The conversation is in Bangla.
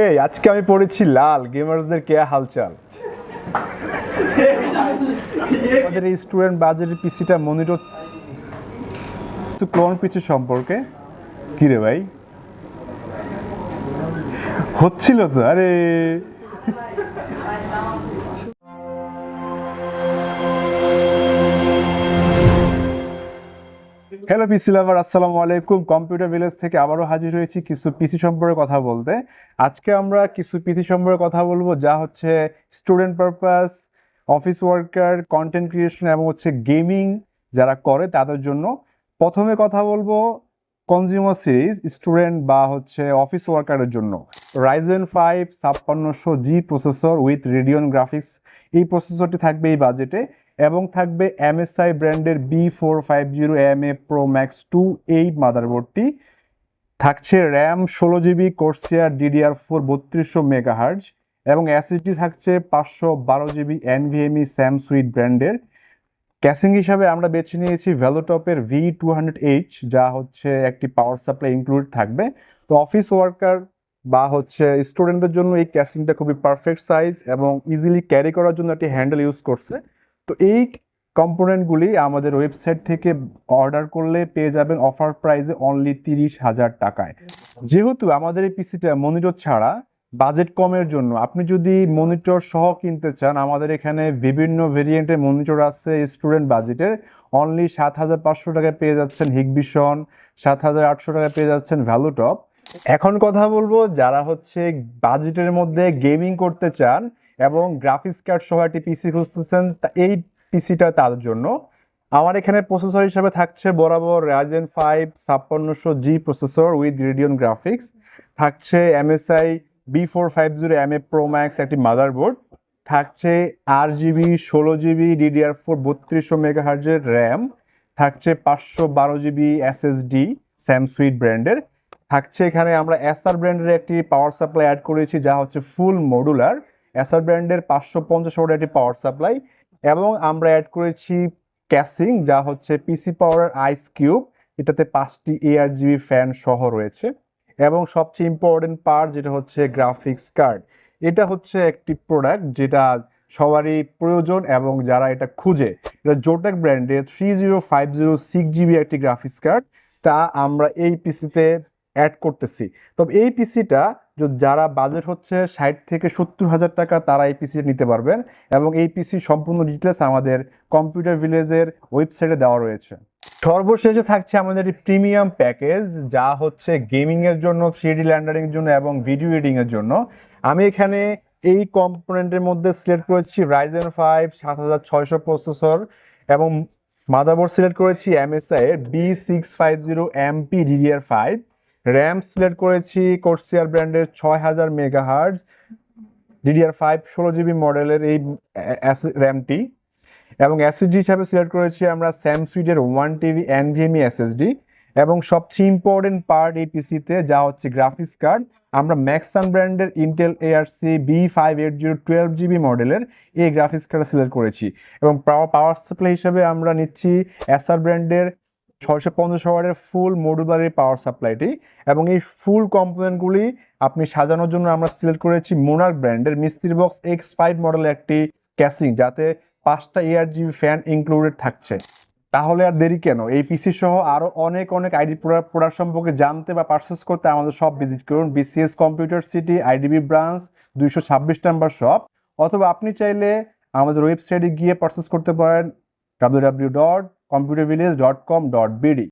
এই আজকে আমি পড়েছি লাল গেমার্সদের কে হালচাল? আমাদের এই স্টুডেন্ট বাজেটের পিসিটা মনিটর ক্লোন পিসি সম্পর্কে। কি রে ভাই? হচ্ছিল তো, আরে। হ্যালো পিসি লাভার আসসালামু আলাইকুম কম্পিউটার ভিলেজ থেকে আবারও হাজির হয়েছি কিছু পিসি সম্পর্কে কথা বলতে। আজকে আমরা কিছু পিসি সম্পর্কে কথা বলব, যা হচ্ছে student purpose office worker content creation এবং হচ্ছে গেমিং যারা করে তাদের জন্য। প্রথমে কথা বলব কনজিউমার সিরিজ স্টুডেন্ট বা হচ্ছে অফিস ওয়ার্কারের জন্য। Ryzen five ছাপ্পান্নশো G processor with Radeon graphics এই প্রসেসরটি থাকবে এই বাজেটে এবং থাকবে এমএসআই ব্র্যান্ডের B four five zero M A pro max two এই মাদারবোর্ডটি থাকছে র্যাম ষোলো জিবি কোর্সিয়ার ডিডিআর ফোর বত্রিশশো মেগাহার্জ এবং অ্যাসিডটি থাকছে পাঁচশো বারো জিবি এনভিএমই স্যাম সুইট ব্র্যান্ডের ক্যাসিং হিসাবে আমরা বেছে নিয়েছি ভ্যালোটপের ভি টু হান্ড্রেড এইচ যা হচ্ছে একটি পাওয়ার সাপ্লাই ইনক্লুড থাকবে। তো অফিস ওয়ার্কার বা হচ্ছে স্টুডেন্টদের জন্য এই ক্যাসিংটা খুবই পারফেক্ট সাইজ এবং ইজিলি ক্যারি করার জন্য একটি হ্যান্ডেল ইউজ করছে। তো এই কম্পোনেন্টগুলি আমাদের ওয়েবসাইট থেকে অর্ডার করলে পেয়ে যাবেন অফার প্রাইসে অনলি তিরিশ হাজার টাকায়। যেহেতু আমাদের এই পিসিটা মনিটর ছাড়া বাজেট কমের জন্য, আপনি যদি মনিটর সহ কিনতে চান, আমাদের এখানে বিভিন্ন ভেরিয়েন্টের মনিটর আছে স্টুডেন্ট বাজেটের অনলি সাত হাজার পাঁচশো টাকায় পেয়ে যাচ্ছেন হিগবিশন সাত হাজার আটশো টাকায় পেয়ে যাচ্ছেন ভ্যালুটপ এখন কথা বলব যারা হচ্ছে বাজেটের মধ্যে গেমিং করতে চান এবং গ্রাফিক্স কার্ড সহ একটি পিসি খুঁজতেছেন এই পিসিটা তার জন্য। আমার এখানে প্রসেসর হিসাবে থাকছে বরাবর Ryzen five ছাপ্পান্নশো G processor with Radeon graphics থাকছে MSI B four five zero M A pro max একটি মাদারবোর্ড থাকছে আট জিবি ষোলো জিবি ডিডিআর ফোর বত্রিশশো মেগাহার্জের র্যাম থাকছে পাঁচশো বারো জিবি এস এস এসএসডি স্যামসুইট ব্র্যান্ডের থাকছে এখানে আমরা এসআর ব্র্যান্ডের একটি পাওয়ার সাপ্লাই অ্যাড করেছি, যা হচ্ছে ফুল মডুলার এসআর ব্র্যান্ডের পাঁচশো পঞ্চাশ ওয়াটের একটি পাওয়ার সাপ্লাই এবং আমরা অ্যাড করেছি ক্যাসিং যা হচ্ছে পিসি পাওয়ার আইস কিউব এটাতে পাঁচটি এআর জিবি ফ্যান সহ রয়েছে। এবং সবচেয়ে ইম্পর্টেন্ট পার্ট যেটা হচ্ছে গ্রাফিক্স কার্ড এটা হচ্ছে একটি প্রোডাক্ট যেটা সবারই প্রয়োজন এবং যারা এটা খুঁজে। এটা জোটেক ব্র্যান্ডের three zero five zero six GB একটি গ্রাফিক্স কার্ড তা আমরা এই পিসিতে অ্যাড করতেছি। তবে এই পিসিটা যারা বাজেট হচ্ছে ষাট থেকে সত্তর হাজার টাকা, তারা এই পিসি নিতে পারবেন এবং এই পিসি সম্পূর্ণ ডিটেলস আমাদের কম্পিউটার ভিলেজের ওয়েবসাইটে দেওয়া রয়েছে। সর্বশেষে থাকছে আমাদের প্রিমিয়াম প্যাকেজ যা হচ্ছে গেমিংয়ের জন্য থ্রি ডি ল্যান্ডারিং জন্য এবং ভিডিও এডিংয়ের জন্য। আমি এখানে এই কম্পোনেন্টের মধ্যে সিলেক্ট করেছি রাইজেন ফাইভ সাত হাজার ছয়শো প্রসেসর এবং মাদারবোর্ড সিলেক্ট করেছি MSI B six five zero MP DDR five RAM select করেছি কোর্সিয়ার ব্র্যান্ডের ছয় হাজার মেগাহার্জ ডিডিআর ফাইভ ষোলো জিবি মডেলের এই র্যামটি। এবং এসএসডি হিসাবে সিলেক্ট করেছি আমরা স্যামসুইটের ওয়ান টিভি এনভিএমই এসএসডি এবং সবচেয়ে ইম্পর্টেন্ট পার্ট এই পিসিতে যা হচ্ছে গ্রাফিক্স কার্ড আমরা ম্যাক্সান ব্র্যান্ডের Intel ARC B five eight zero twelve GB মডেলের এই গ্রাফিক্স কার্ড সিলেক্ট করেছি। এবং পাওয়ার সাপ্লাই হিসাবে আমরা নিচ্ছি এসআর ব্র্যান্ডের ছয়শো পঞ্চাশ ওয়াটের ফুল মডুলারি পাওয়ার সাপ্লাইটি এবং এই ফুল কম্পোনেন্টগুলি আপনি সাজানোর জন্য আমরা সিলেক্ট করেছি মোনার ব্র্যান্ডের মিস্ত্রি বক্স এক্স ফাইভ মডেলের একটি ক্যাসিং যাতে পাঁচটা এয়ার জিবি ফ্যান ইনক্লুডেড থাকছে। তাহলে আর দেরি কেন? এই পিসি সহ আরও অনেক অনেক আইডি প্রোডাক্ট সম্পর্কে জানতে বা পারচেস করতে আমাদের সব ভিজিট করুন। BCS computer city IDB branch দুইশো ছাব্বিশ নাম্বার শপ অথবা আপনি চাইলে আমাদের ওয়েবসাইটে গিয়ে পারচেস করতে পারেন W W dot computer village dot com dot BD